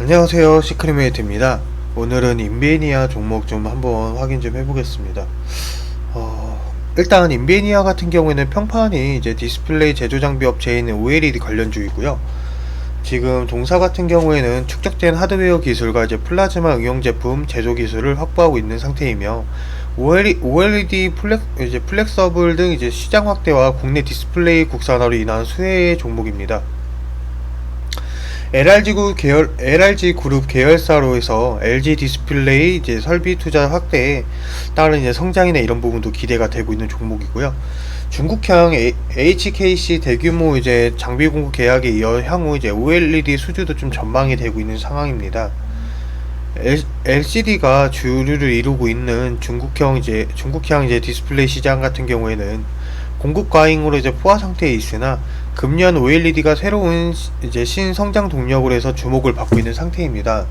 안녕하세요. 시크릿메이트입니다. 오늘은 인베니아 종목 좀 한번 확인 좀 해보겠습니다. 어, 일단 인베니아 같은 경우에는 평판이 이제 디스플레이 제조 장비 업체인 OLED 관련주이고요. 지금 동사 같은 경우에는 축적된 하드웨어 기술과 이제 플라즈마 응용 제품 제조 기술을 확보하고 있는 상태이며 OLED, 플렉, 이제 플렉서블 등 이제 시장 확대와 국내 디스플레이 국산화로 인한 수혜의 종목입니다. LRG 그 계열 LRG 그룹 계열사로 해서 LG 디스플레이 이제 설비 투자 확대에 따른 이제 성장이나 이런 부분도 기대가 되고 있는 종목이고요. 중국형 A- HKC 대규모 이제 장비 공급 계약에 이어 향후 이제 OLED 수주도 좀 전망이 되고 있는 상황입니다. LCD가 주류를 이루고 있는 중국형 이제 중국형 이제 디스플레이 시장 같은 경우에는 공급 과잉으로 이제 포화 상태에 있으나 금년 OLED가 새로운 시- 이제 신성장 동력으로 해서 주목을 받고 있는 상태입니다.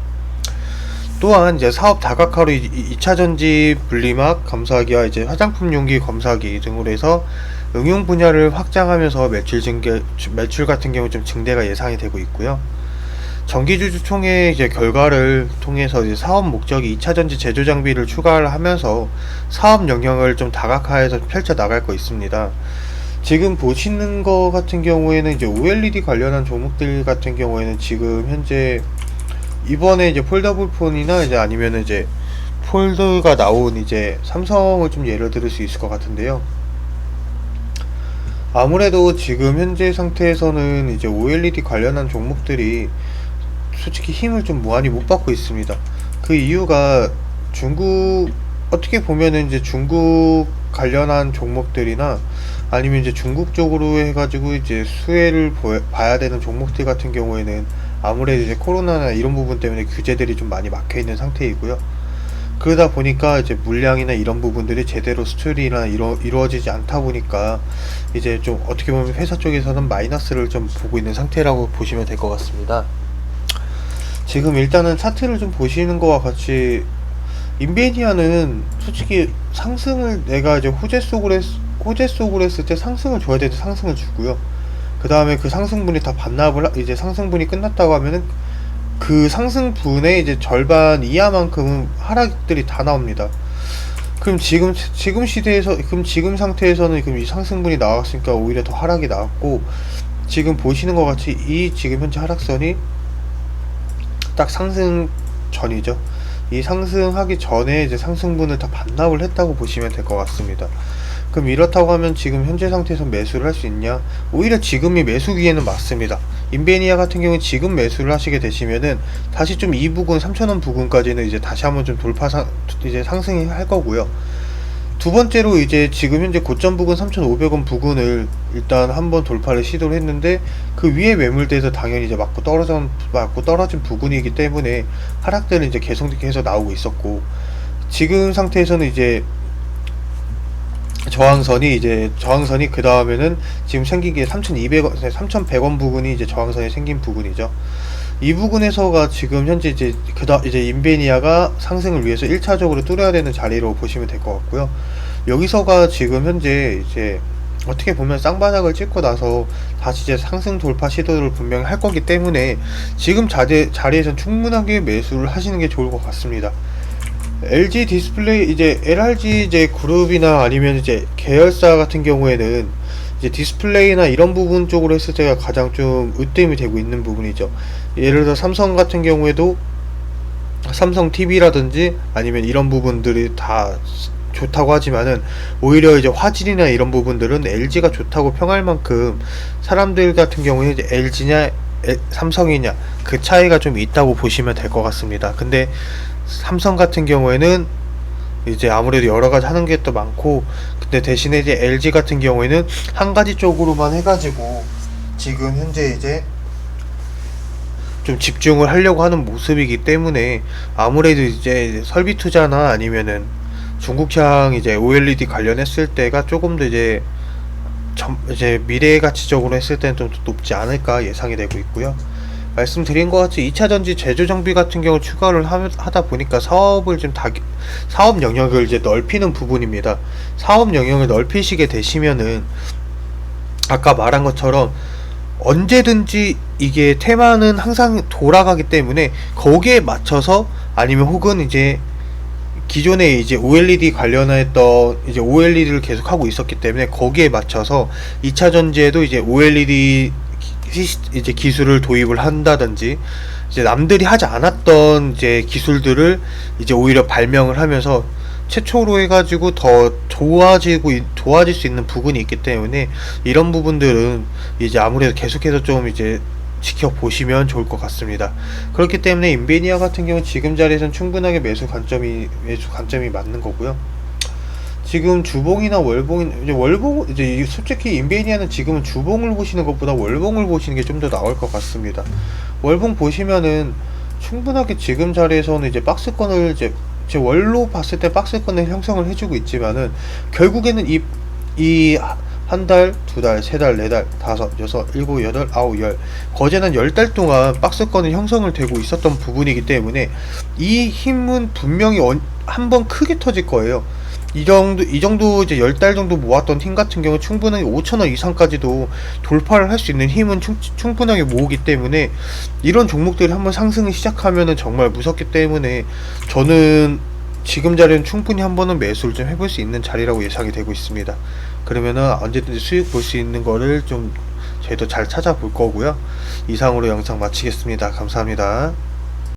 또한 이제 사업 다각화로 2차 전지 분리막 검사기와 이제 화장품 용기 검사기 등으로 해서 응용 분야를 확장하면서 매출 증가 매출 같은 경우 좀 증대가 예상이 되고 있고요. 정기주주 총회 이제 결과를 통해서 이제 사업 목적이 2차 전지 제조 장비를 추가를 하면서 사업 영역을 좀 다각화해서 펼쳐 나갈 거 있습니다. 지금 보시는 거 같은 경우에는 이제 OLED 관련한 종목들 같은 경우에는 지금 현재 이번에 이제 폴더블 폰이나 이제 아니면 이제 폴드가 나온 이제 삼성을 좀 예를 들을 수 있을 것 같은데요. 아무래도 지금 현재 상태에서는 이제 OLED 관련한 종목들이 솔직히 힘을 좀 많이 못 받고 있습니다. 그 이유가 중국 어떻게 보면은 이제 중국 관련한 종목들이나 아니면 이제 중국 쪽으로 해가지고 이제 수혜를 보- 봐야 되는 종목들 같은 경우에는 아무래도 이제 코로나나 이런 부분 때문에 규제들이 좀 많이 막혀 있는 상태이고요. 그러다 보니까 이제 물량이나 이런 부분들이 제대로 수출이나 이루, 이루어지지 않다 보니까 이제 좀 어떻게 보면 회사 쪽에서는 마이너스를 좀 보고 있는 상태라고 보시면 될 것 같습니다. 지금 일단은 차트를 좀 보시는 거와 같이 인베니아는 솔직히 상승을 내가 이제 호재 속으로 했, 호재 속으로 했을 때 상승을 줘야 되는데 상승을 주고요. 그 다음에 그 상승분이 다 반납을 하- 이제 상승분이 끝났다고 하면은 그 상승분의 이제 절반 이하만큼은 하락들이 다 나옵니다. 그럼 지금 지금 시대에서 그럼 지금 상태에서는 그럼 이 상승분이 나왔으니까 오히려 더 하락이 나왔고 지금 보시는 것 같이 이 지금 현재 하락선이 딱 상승 전이죠. 이 상승하기 전에 이제 상승분을 다 반납을 했다고 보시면 될 것 같습니다. 그럼 이렇다고 하면 지금 현재 상태에서 매수를 할 수 있냐? 오히려 지금이 매수 기회는 맞습니다. 인베니아 같은 경우는 지금 매수를 하시게 되시면은 다시 좀 이 부근 3,000원 부근까지는 이제 다시 한번 좀 돌파 상 이제 상승이 할 거고요. 두 번째로 이제 지금 현재 고점 부근 3,500원 부근을 일단 한번 돌파를 시도를 했는데 그 위에 매물대에서 당연히 이제 맞고 떨어진 맞고 떨어진 부근이기 때문에 하락들은 이제 계속해서 나오고 있었고 지금 상태에서는 이제 저항선이 이제 저항선이 그 다음에는 지금 생긴 게 3,200원, 3,100원 부근이 이제 저항선이 생긴 부근이죠. 이 부분에서가 지금 현재 이제 그다 이제 인베니아가 상승을 위해서 1차적으로 뚫어야 되는 자리로 보시면 될 것 같고요. 여기서가 지금 현재 이제 어떻게 보면 쌍바닥을 찍고 나서 다시 이제 상승 돌파 시도를 분명히 할 거기 때문에 지금 자리, 자리에선 충분하게 매수를 하시는 게 좋을 것 같습니다. LG 디스플레이 이제 LRG 이제 그룹이나 아니면 이제 계열사 같은 경우에는 이제 디스플레이나 이런 부분 쪽으로 했을 때가 가장 좀 으뜸이 되고 있는 부분이죠. 예를 들어 삼성 같은 경우에도 삼성 TV라든지 아니면 이런 부분들이 다 좋다고 하지만은 오히려 이제 화질이나 이런 부분들은 LG가 좋다고 평할 만큼 사람들 같은 경우에 이제 LG냐 삼성이냐 그 차이가 좀 있다고 보시면 될 것 같습니다. 근데 삼성 같은 경우에는 이제 아무래도 여러 가지 하는 게 또 많고 근데 대신에 이제 LG 같은 경우에는 한 가지 쪽으로만 해가지고 지금 현재 이제 좀 집중을 하려고 하는 모습이기 때문에 아무래도 이제 설비 투자나 아니면은 중국향 이제 OLED 관련했을 때가 조금 더 이제 점, 이제 미래 가치적으로 했을 때는 좀 높지 않을까 예상이 되고 있고요. 말씀드린 것 같이 2차 전지 제조 장비 같은 경우 추가를 하, 하다 보니까 사업을 좀 다, 사업 영역을 이제 넓히는 부분입니다. 사업 영역을 넓히시게 되시면은 아까 말한 것처럼 언제든지 이게 테마는 항상 돌아가기 때문에 거기에 맞춰서 아니면 혹은 이제 기존에 이제 OLED 관련했던 이제 OLED를 계속 하고 있었기 때문에 거기에 맞춰서 2차 전지에도 이제 OLED 기- 이제 기술을 도입을 한다든지 이제 남들이 하지 않았던 이제 기술들을 이제 오히려 발명을 하면서 최초로 해가지고 더 좋아지고 있- 좋아질 수 있는 부분이 있기 때문에 이런 부분들은 이제 아무래도 계속해서 좀 이제 지켜보시면 좋을 것 같습니다. 그렇기 때문에 인베니아 같은 경우는 지금 자리에서는 충분하게 매수 관점이 매수 관점이 맞는 거고요. 지금 주봉이나 월봉 이제 월봉 이제 이- 솔직히 인베니아는 지금은 주봉을 보시는 것보다 월봉을 보시는 게 좀 더 나을 것 같습니다. 월봉 보시면은 충분하게 지금 자리에서는 이제 박스권을 이제 제 월로 봤을 때 박스권을 형성을 해주고 있지만은 결국에는 이이 한 달, 두 달, 세 달, 네 달, 다섯, 여섯, 일곱, 여덟, 아홉, 열 거제는 열 달 동안 박스권이 형성을 되고 있었던 부분이기 때문에 이 힘은 분명히 한 번 크게 터질 거예요. 이 정도 이 정도 이제 열 달 정도 모았던 힘 같은 경우 충분하게 5천 원 이상까지도 돌파를 할 수 있는 힘은 충, 충분하게 모으기 때문에 이런 종목들이 한번 상승을 시작하면은 정말 무섭기 때문에 저는 지금 자리는 충분히 한 번은 매수를 좀 해볼 수 있는 자리라고 예상이 되고 있습니다. 그러면은 언제든지 수익 볼 수 있는 거를 좀 저희도 잘 찾아볼 거고요. 이상으로 영상 마치겠습니다. 감사합니다.